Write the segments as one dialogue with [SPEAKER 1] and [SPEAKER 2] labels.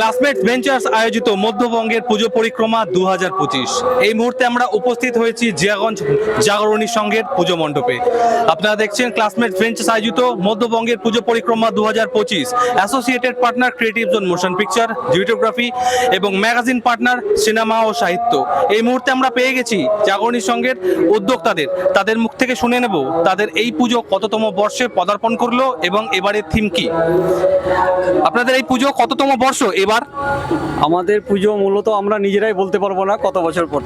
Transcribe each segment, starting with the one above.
[SPEAKER 1] Classmate ventures আয়োজিত মধ্যবঙ্গের পুজো পরিক্রমা দু হাজার পঁচিশ। এই মুহূর্তে আমরা উপস্থিত হয়েছি জিয়াগঞ্জ জাগরণী সংঘের পুজো মণ্ডপে। আপনারা দেখছেন ক্লাসমেট ভেঞ্চার্স আয়োজিত মধ্যবঙ্গের পুজো পরিক্রমা দু হাজার পঁচিশ। Associated partner creative zone motion picture videography এবং ম্যাগাজিন পার্টনার সিনেমা ও সাহিত্য এই মুহূর্তে আমরা পেয়ে গেছি জাগরণী সংঘের উদ্যোক্তাদের। তাদের মুখ থেকে শুনে নেব তাদের এই পুজো কততম বর্ষে পদার্পণ করল এবং এবারের থিম কি। আপনাদের এই পুজো কততম বর্ষ? এবার
[SPEAKER 2] আমাদের পুজো মূলত আমরা নিজেরাই বলতে পারব না কত বছর পর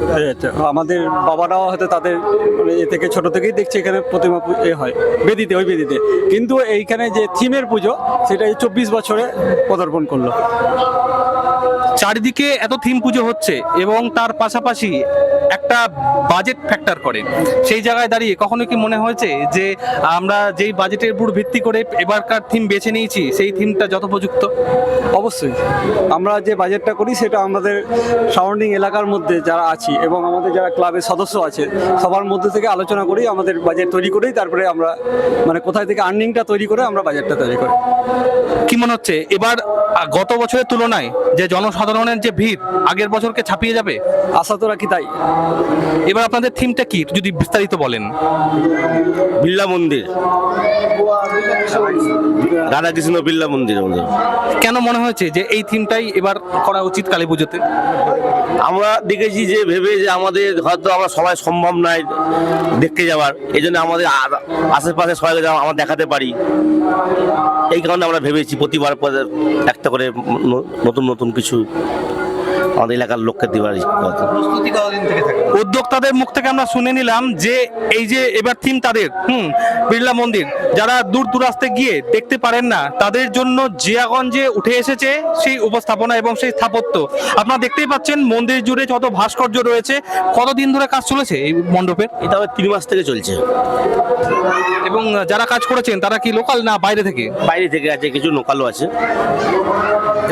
[SPEAKER 2] আমাদের বাবারাও হয়তো তাদের মানে এ থেকে ছোট থেকেই দেখছে এখানে প্রতিমা এ হয়, বেদিতে, ওই বেদিতে। কিন্তু এইখানে যে থিমের পুজো, সেটা এই চব্বিশ বছরে পদার্পণ করল।
[SPEAKER 1] চারিদিকে এত থিম পুজো হচ্ছে এবং তার পাশাপাশি একটা বাজেট ফ্যাক্টর করে। সেই জায়গায় দাঁড়িয়ে কখনো কি মনে হয়েছে যে আমরা যেই বাজেটের উপর ভিত্তি করে এবারকার থিম বেছে নিয়েছি সেই থিমটা যথোপযুক্ত
[SPEAKER 2] অবশ্যই। আমরা যে বাজেটটা করি সেটা আমাদের সারাউন্ডিং এলাকার মধ্যে যারা আছি এবং আমাদের যারা ক্লাবের সদস্য আছে সবার মধ্যে থেকে আলোচনা করেই আমাদের বাজেট তৈরি করেই তারপরে আমরা মানে কোথায় থেকে আর্নিংটা তৈরি করে আমরা বাজেটটা তৈরি করি।
[SPEAKER 1] কি মনে হচ্ছে? এবার গত বছরের তুলনায় যে জনসাধারণের যে ভিড় আগের বছরকে ছাপিয়ে যাবে?
[SPEAKER 2] আশা তো রাখি তাই।
[SPEAKER 1] এবার আপনাদের থিমটা কি? যদি বিস্তারিত বলেন।
[SPEAKER 3] বিড়লা মন্দির। রাধাকৃষ্ণ বিড়লা মন্দির আমাদের।
[SPEAKER 1] কেন মনে হয়েছে যে এই থিমটাই এবার করা উচিত কালী পুজোতে?
[SPEAKER 3] আমরা দেখেছি যে ভেবে যে আমাদের হয়তো আমরা সবাই সম্ভব নয় দেখতে যাওয়ার। এই জন্য আমাদের আশেপাশে সবাইকে আমরা দেখাতে পারি। এই কারণে আমরা ভেবেছি প্রতিবার পরে একটা করে নতুন নতুন কিছু আমাদের এলাকার লোককে দেওয়ার কথা।
[SPEAKER 1] উদ্যোক্তাদের মুখ থেকে আমরা শুনে নিলাম যে এই যে এবার থিম তাদের হুম বিড়লা মন্দির যারা দূর দূরাস্তে গিয়ে দেখতে পারেন না তাদের জন্য জিয়াগঞ্জে উঠে এসেছে সেই উপস্থাপনা এবং সেই স্থাপত্য। আপনারা দেখতেই পাচ্ছেন মন্দির জুড়ে যত ভাস্কর্য রয়েছে কতদিন ধরে কাজ চলেছে এই মণ্ডপের?
[SPEAKER 3] এটা তিন মাস থেকে চলছে।
[SPEAKER 1] এবং যারা কাজ করেছেন তারা কি লোকাল না বাইরে থেকে?
[SPEAKER 3] বাইরে থেকে আছে কিছু লোকালও আছে।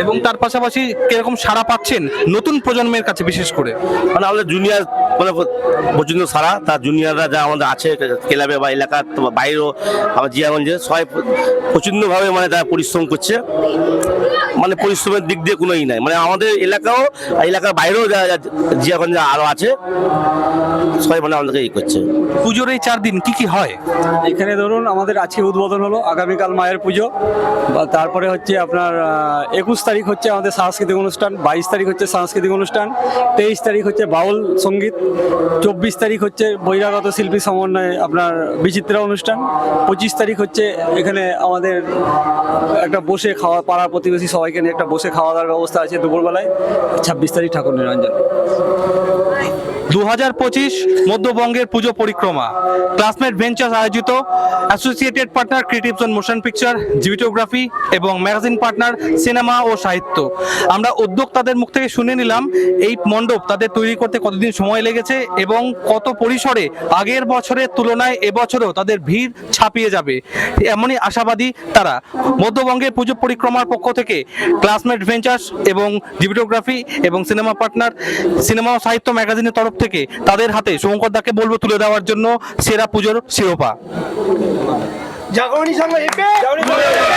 [SPEAKER 1] এবং তার পাশাপাশি কীরকম সাড়া পাচ্ছেন নতুন প্রজন্মের কাছে বিশেষ করে?
[SPEAKER 3] মানে আমাদের জুনিয়র মানে পর্যন্ত সারা তার জুনিয়ররা যা আমাদের আছে ক্লাবে বা এলাকার বাইরেও আমার জিয়াগঞ্জে সবাই প্রচণ্ডভাবে মানে তারা পরিশ্রম করছে। মানে পরিশ্রমের দিক দিয়ে কোনোই নাই। মানে আমাদের এলাকাও এলাকার বাইরেও যা জিয়াগঞ্জে আরও আছে সবাই মানে আমাদেরকে ই করছে।
[SPEAKER 1] পুজোর এই চার দিন কি কি হয়?
[SPEAKER 2] এখানে ধরুন আমাদের আজকে উদ্বোধন হলো আগামীকাল মায়ের পুজো বা তারপরে হচ্ছে আপনার একুশ তারিখ হচ্ছে আমাদের সাংস্কৃতিক অনুষ্ঠান বাইশ তারিখ হচ্ছে সাংস্কৃতিক অনুষ্ঠান। তেইশ তারিখ হচ্ছে বাউল সংগীত, চব্বিশ তারিখ হচ্ছে বহিরাগত শিল্পী সমন্বয়ে আপনার বিচিত্রা অনুষ্ঠান, পঁচিশ তারিখ হচ্ছে এখানে আমাদের একটা বসে খাওয়া পাড়া প্রতিবেশী সবাইকে নিয়ে একটা বসে খাওয়া দাওয়ার ব্যবস্থা আছে দুপুরবেলায়, ছাব্বিশ তারিখ ঠাকুর নিরঞ্জন।
[SPEAKER 1] দু হাজার পঁচিশ মধ্যবঙ্গের পুজো পরিক্রমা। ক্লাসমেট ভেঞ্চার্স আয়োজিত associated partner creative zone motion picture videography এবং ম্যাগাজিন পার্টনার সিনেমা ও সাহিত্য আমরা উদ্যোক্তাদের মুখ থেকে শুনে নিলাম এই মণ্ডপ তাদের তৈরি করতে কতদিন সময় লেগেছে এবং কত পরিসরে আগের বছরের তুলনায় এবছরও তাদের ভিড় ছাপিয়ে যাবে। এমনই আশাবাদী তারা। মধ্যবঙ্গের পুজো পরিক্রমার পক্ষ থেকে ক্লাসমেট ভেঞ্চার্স এবং জিভিটোগ্রাফি এবং সিনেমা পার্টনার সিনেমা ও সাহিত্য ম্যাগাজিনের তরফ থেকে তাদের হাতে শঙ্কর দাকে বলব তুলে দেওয়ার জন্য সেরা পুজোর শিরোপা।
[SPEAKER 4] জাগরণী সংঘ জাগরণী সংঘ হিপে